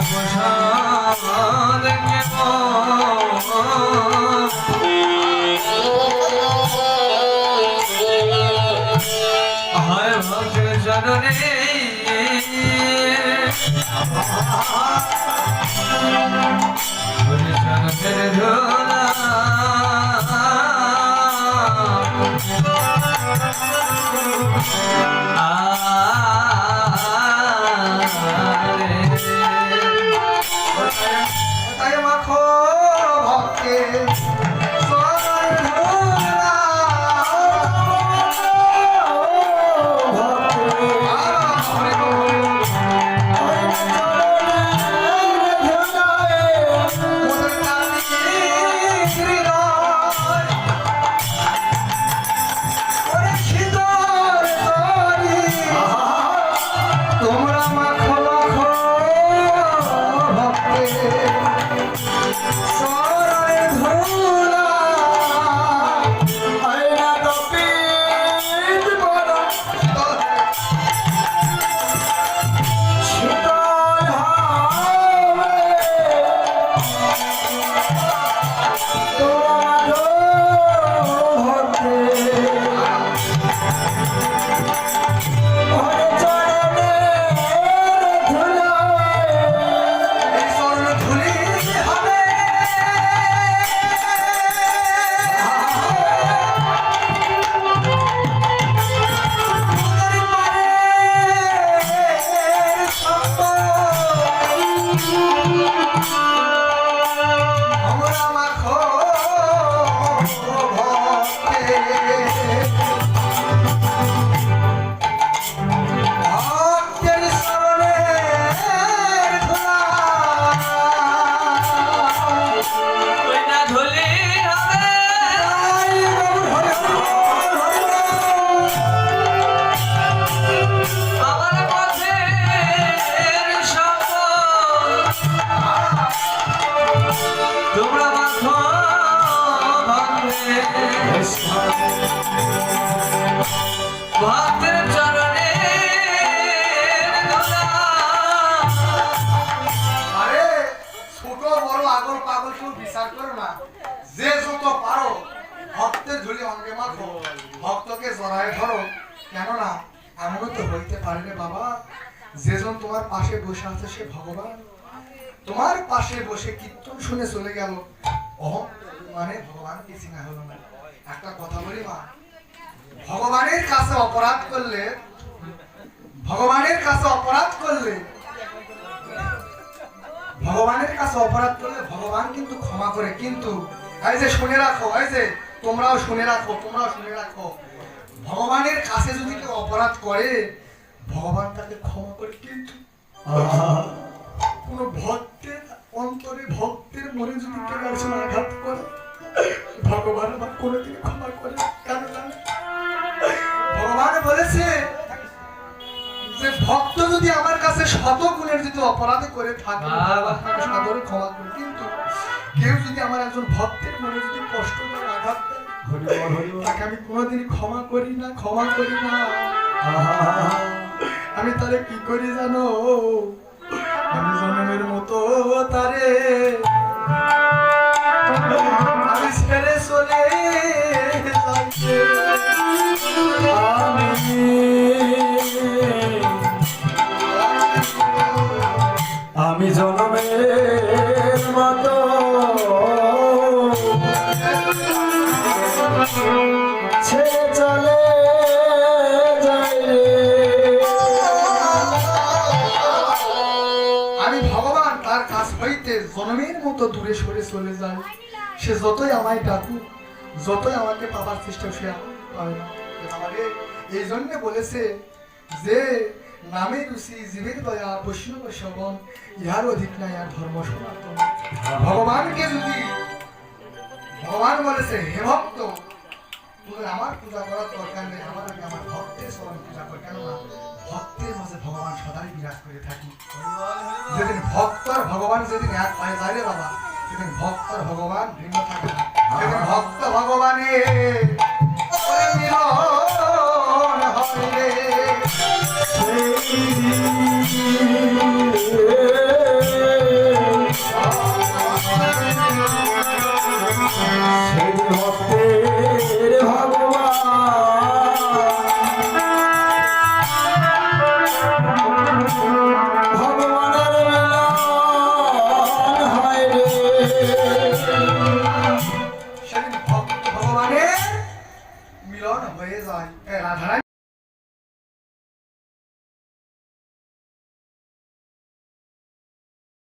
প্রসাদ হায় ভক্তের জননী জনকের ভক্তের ঝুলি অঙ্গে মাখো, ভক্তকে জড়ায় ধরো। কেননা, এমনও তো হইতে পারে বাবা, যেজন তোমার পাশে বসে আছে সে ভগবান। তোমার পাশে বসে কীর্তন শুনে চলে গেল। অহং মানে ভগবান কিছু হলো না একটা কথা বলি মা। ভগবানের কাছে অপরাধ করলে ভগবানের কাছে অপরাধ করলে ভগবানের কাছে অপরাধ করলে ভগবান কিন্তু ক্ষমা করে। কিন্তু এই যে শুনে রাখো এই যে তোমরাও শুনে রাখো তোমরাও শুনে রাখো ভগবানের কাছে যদি কেউ অপরাধ করে ভগবান তাকে ক্ষমা করে কিন্তু কোন ভক্তের অন্তরে ভক্তের মনে যদি কেউ আঘাত করে ভগবান আমার কোনোদিন ক্ষমা করে কেন জানো? ভগবান বলেছে যে ভক্ত যদি আমার কাছে শত গুণের যদি অপরাধ করে থাকে তাকে সাদরে ক্ষমা করে কিন্তু কেউ যদি আমার একজন ভক্তের মনে যদি কষ্ট দেয় আঘাত তাকে আমি কোনোদিন ক্ষমা করি না ক্ষমা করি না। আমি তারে কি করি জানো? আমি জন্মের মতো তারে। আমি ভগবান, তার কাছ হইতে জনমের মতো দূরে সরে চলে যায়। সে যতই আমায় ডাকুক, যতই আমাকে পাবার চেষ্টা সে পাবে না। আমারে এই জন্য বলেছে যে নামে রুচি, জীবের দয়া, বৈষ্ণব শ্রবণ ইহার অধিক নাই আর ধর্ম সনাতন। ভগবানকে যদি ভগবান বলেছে, হে ভক্ত তুমি আমার পূজা করার দরকার নেই আগে আমার ভক্তের সমান পূজা কর। কেননা ভক্তের মাঝে ভগবান সদাই বিরাজ করে থাকি। যেদিন ভক্ত আর ভগবান যেদিন এক হয়ে যায় রে বাবা, সেদিন ভক্ত আর ভগবান ভিন্ন থাকে না। ভক্ত ভগবানে